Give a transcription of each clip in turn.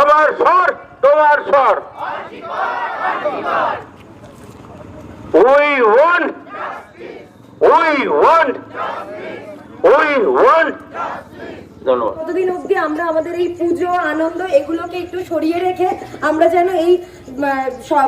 আমার স্বর তোমার স্বর We want. We want. We want. ধন্যবাদ। কতদিন অবধি আমরা আমাদের এই পুজো, আনন্দ এগুলোকে একটু সরিয়ে রেখে আমরা যেন এই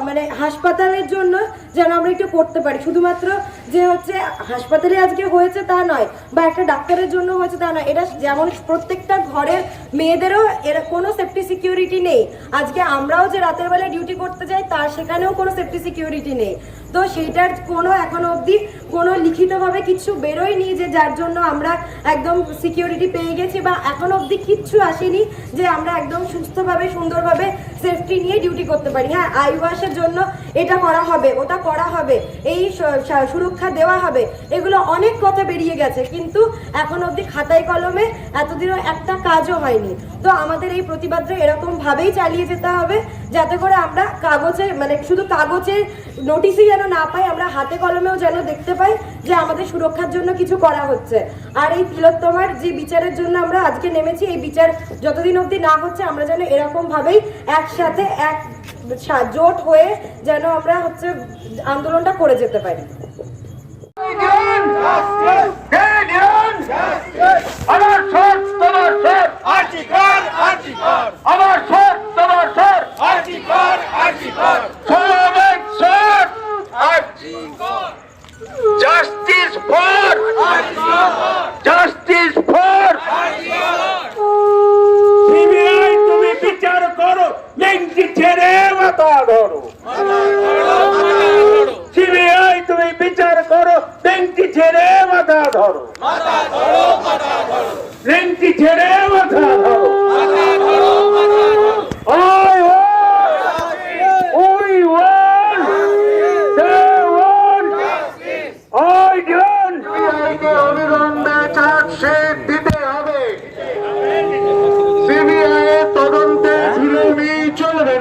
মানে হাসপাতালের জন্য যেন আমরা একটু করতে পারি। শুধুমাত্র যে হচ্ছে হাসপাতালে আজকে হয়েছে তা নয়, বা একটা ডাক্তারের জন্য হয়েছে তা নয়, এটা যেমন প্রত্যেকটা ঘরের মেয়েদেরও এরা কোনো সেফটি সিকিউরিটি নেই। আজকে আমরাও যে রাতের বেলায় ডিউটি করতে যাই, তার সেখানেও কোনো সেফটি সিকিউরিটি নেই। তো সেইটার কোনো এখনও অবধি কোনো লিখিতভাবে কিছু বেরোয়নি যে যার জন্য আমরা একদম সিকিউরিটি পেয়ে বা এখন অবধি কিচ্ছু আসেনি যে আমরা একদম সুস্থভাবে সুন্দরভাবে সেফটি নিয়ে ডিউটি করতে পারি। হ্যাঁ আই ওয়াশের জন্য এটা করা হবে, ওটা করা হবে, এই সুরক্ষা দেওয়া হবে, এগুলো অনেক কথা বেরিয়ে গেছে, কিন্তু এখন অবধি খাতায় কলমে এতদিনও একটা কাজও হয়নি। তো আমাদের এই প্রতিবাদটা এরকম ভাবেই চালিয়ে যেতে হবে, যাতে করে আমরা কাগজে মানে শুধু কাগজের নোটিশই যেন না পাই, আমরা হাতে কলমেও যেন দেখতে পাই যে আমাদের সুরক্ষার জন্য কিছু করা হচ্ছে। আর এই তিলোত্তমার যে বিচারের জন্য আমরা আজকে নেমেছি, এই বিচার যতদিন অবধি না হচ্ছে, আমরা যেন এরকম ভাবেই একসাথে এক জোট হয়ে যেন আমরা হচ্ছে আন্দোলনটা করে যেতে পারি। আর্টিকল আমার স্বর তোমার জাস্টিস জাস্টিস মাথা ধরো। সিবিআই তুমি বিচার করো লিঙ্কি ছেড়ে মাথা ধরো। লিঙ্কি ছেড়ে মাথা ধরো। I want,